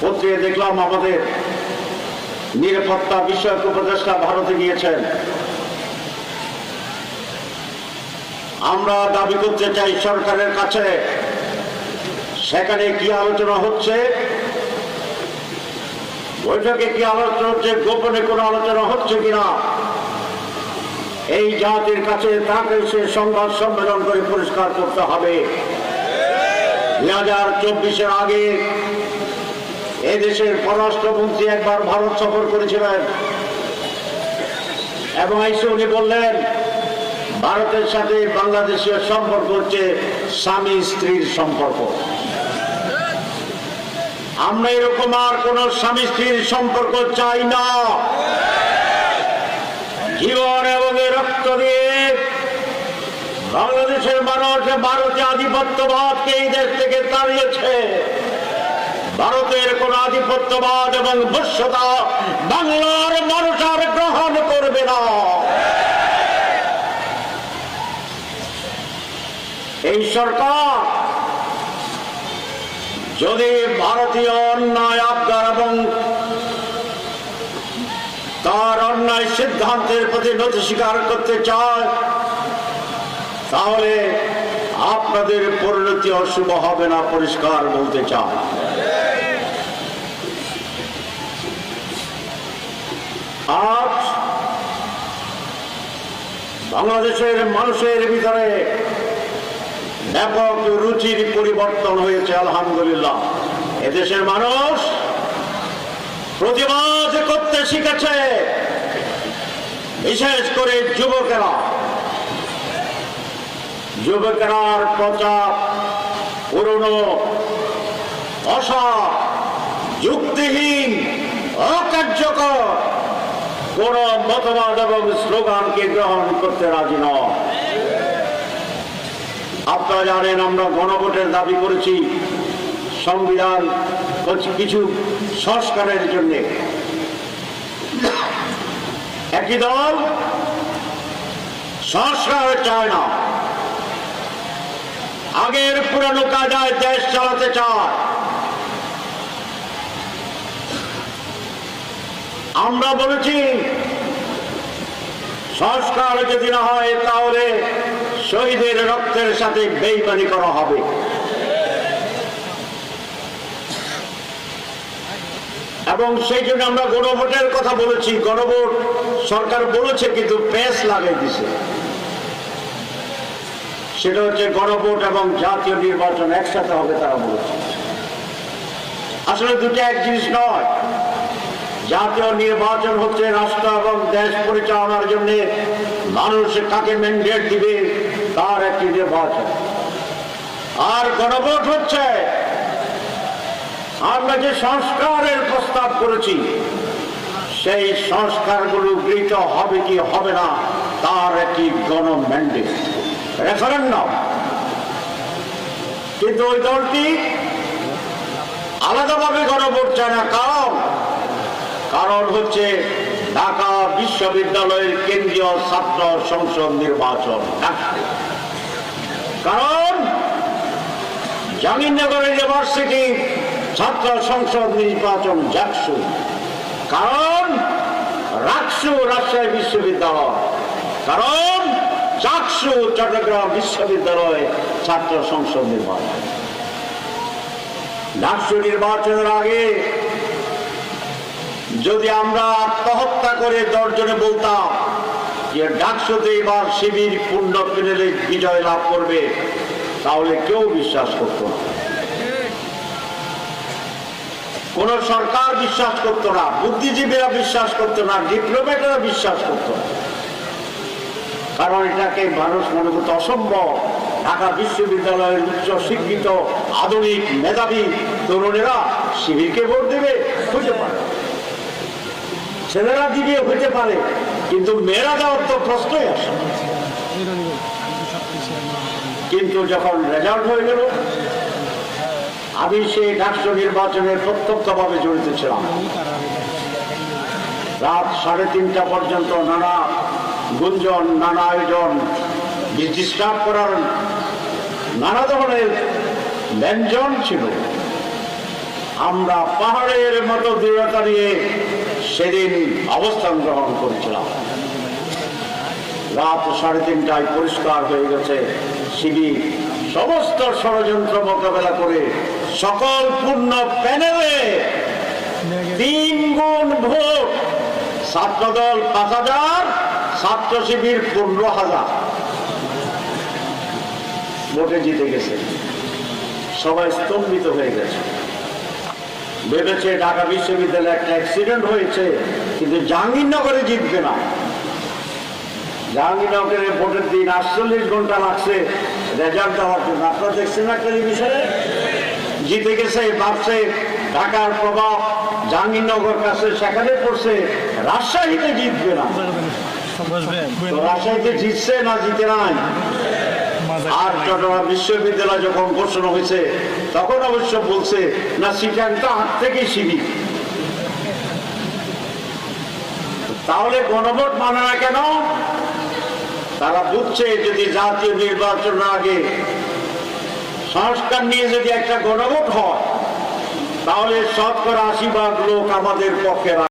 পত্রিকা দেখলাম আমাদের নিরাপত্তা বিষয়ক উপদেষ্টা ভারতে গিয়েছেন। আমরা দাবি করতে চাই সরকারের কাছে, সেখানে কি আলোচনা হচ্ছে? বৈঠকে কি আলোচনা হচ্ছে? গোপনে কোনো আলোচনা হচ্ছে কিনা? এই জাতির কাছে তাকে সে সংবাদ সম্মেলন করে পরিষ্কার করতে হবে। দুই হাজার চব্বিশের আগে এদেশের পররাষ্ট্রমন্ত্রী একবার ভারত সফর করেছিলেন এবং এসে উনি বললেন, ভারতের সাথে বাংলাদেশের সম্পর্ক হচ্ছে স্বামী স্ত্রীর সম্পর্ক। আমরা এরকম আর কোন স্বামী স্ত্রীর সম্পর্ক চাই না। জীবন এবং রক্ত দিয়ে বাংলাদেশের মানুষ ভারতে আধিপত্যবাদকে এই দেশ থেকে তাড়িয়েছে। ভারতের কোন আধিপত্যবাদ এবং বস্যতা বাংলার মানুষ আর গ্রহণ করবে না। এই সরকার যদি ভারতীয় অন্যায় আবদার এবং তার অন্যায় সিদ্ধান্তের প্রতি নথি স্বীকার করতে চায়, তাহলে আপনাদের পরিণতি অশুভ হবে না, পরিষ্কার বলতে চায়। আজ বাংলাদেশের মানুষের ভিতরে ব্যাপক রুচির পরিবর্তন হয়েছে, আলহামদুলিল্লাহ। এদেশের মানুষ প্রতিবাদ করতে শিখেছে। বিশেষ করে যুবকেরা। যুবকেরার প্রচার পুরনো অসৎ যুক্তিহীন, অকার্যকর। কোন মতবাদ এবং স্লোগানকে গ্রহণ করতে রাজি নয় আপনারা জানেন, আমরা গণভোটের দাবি করেছি সংবিধান কিছু সংস্কারের জন্য। একই দল সংস্কার চায় না। আগের পুরানো কাজায় দেশ চালাতে চায়। আমরা বলেছি, সংস্কার যদি না হয় তাহলে শহীদের রক্তের সাথে বেইমানি করা হবে। এবং সেই জন্য আমরা গণভোটের কথা বলেছি। গণভোট সরকার বলেছে, কিন্তু পেস লাগাই দিছে। সেটা হচ্ছে গণভোট এবং জাতীয় নির্বাচন একসাথে হবে তারা বলেছে। আসলে দুটো এক জিনিস নয়। জাতীয় নির্বাচন হচ্ছে রাষ্ট্র এবং দেশ পরিচালনার জন্য মানুষ কাকে ম্যান্ডেট দিবে তার একটি নির্বাচন। আর গণভোট হচ্ছে, আমরা যে সংস্কারের প্রস্তাব করেছি, সেই সংস্কারগুলো গৃহীত হবে কি হবে না, তার একটি গণ ম্যান্ডেট রেফারেন্ডাম কিন্তু ওই দলটি আলাদাভাবে গণভোট চায় না, কারণ কারণ হচ্ছে ঢাকা বিশ্ববিদ্যালয়ের কেন্দ্রীয় ছাত্র সংসদ নির্বাচন কারণ জাহাঙ্গীরনগর ইউনিভার্সিটি ছাত্র সংসদ নির্বাচন জাকসু কারণ রাকসু রাজশাহী বিশ্ববিদ্যালয়। কারণ চাকসু চট্টগ্রাম বিশ্ববিদ্যালয় ছাত্র সংসদ নির্বাচন। ডাকসু নির্বাচনের আগে যদি আমরা আত্মহত্যা করে দশজনে বলতাম যে ডাকসুতে এবার শিবির পূর্ণ পেনেলে বিজয় লাভ করবে, তাহলে কেউ বিশ্বাস করত না। কোন সরকার বিশ্বাস করতো না, বুদ্ধিজীবীরা বিশ্বাস করতো না ডিপ্লোম্যাটরা বিশ্বাস করতো না। কারণ এটাকে মানুষ মনে করতে অসম্ভব। ঢাকা বিশ্ববিদ্যালয়ের উচ্চ শিক্ষিত, আধুনিক, মেধাবী তরুণেরা শিবিরকে ভোট দেবে হতে পারে ছেলেরা দিবে হতে পারে। কিন্তু মেয়েরা যাওয়ার তো প্রশ্নই আসে কিন্তু যখন রেজাল্ট হয়ে গেল, আমি সেই ডাকসু নির্বাচনে প্রত্যক্ষভাবে জড়িত ছিলাম। রাত সাড়ে তিনটা পর্যন্ত নানা গুঞ্জন, নানা আয়োজন ডিস্টার্ব করার নানা ধরনের ব্যঞ্জন ছিল। আমরা পাহাড়ের মতো দৃঢ়তা নিয়ে সেদিন অবস্থান গ্রহণ করেছিলাম। রাত সাড়ে তিনটায় পরিষ্কার হয়ে গেছে। শিবির, সমস্ত ষড়যন্ত্র মোকাবেলা করে সকল পূর্ণ প্যানেলে তিন গুণ ভোট। ছাত্রদল পাঁচ হাজার, ছাত্র শিবির পনেরো হাজার। ভোটে জিতে গেছে। সবাই স্তম্ভিত হয়ে গেছে। ভেবেছে ঢাকা বিশ্ববিদ্যালয়ে একটা অ্যাক্সিডেন্ট হয়েছে কিন্তু জাহাঙ্গীরনগরে জিতবে না। জাহাঙ্গীরনগরের ভোটের দিন আটচল্লিশ ঘণ্টা লাগছে রেজাল্ট দেওয়ার জন্য। আপনারা দেখছেন না টেলিভিশনে? জিতে গেছে ভাবছে ঢাকার প্রভাব জাহাঙ্গীরনগর কাছে সেখানে পড়ছে রাজশাহীতে জিতবে না। রাজশাহীতে জিতছে না জিতে নাই? আর চট্টগ্রাম বিশ্ববিদ্যালয় যখন ঘোষণা হয়েছে তখন অবশ্য বলছে না সিটাংটা হাত শিবির। তাহলে গণভোট মানে না কেন? তারা বুঝছে যদি জাতীয় নির্বাচন আগে সংস্কার নিয়ে যদি একটা গণভোট হয় তাহলে শতকরা আশি ভাগ লোক আমাদের পক্ষে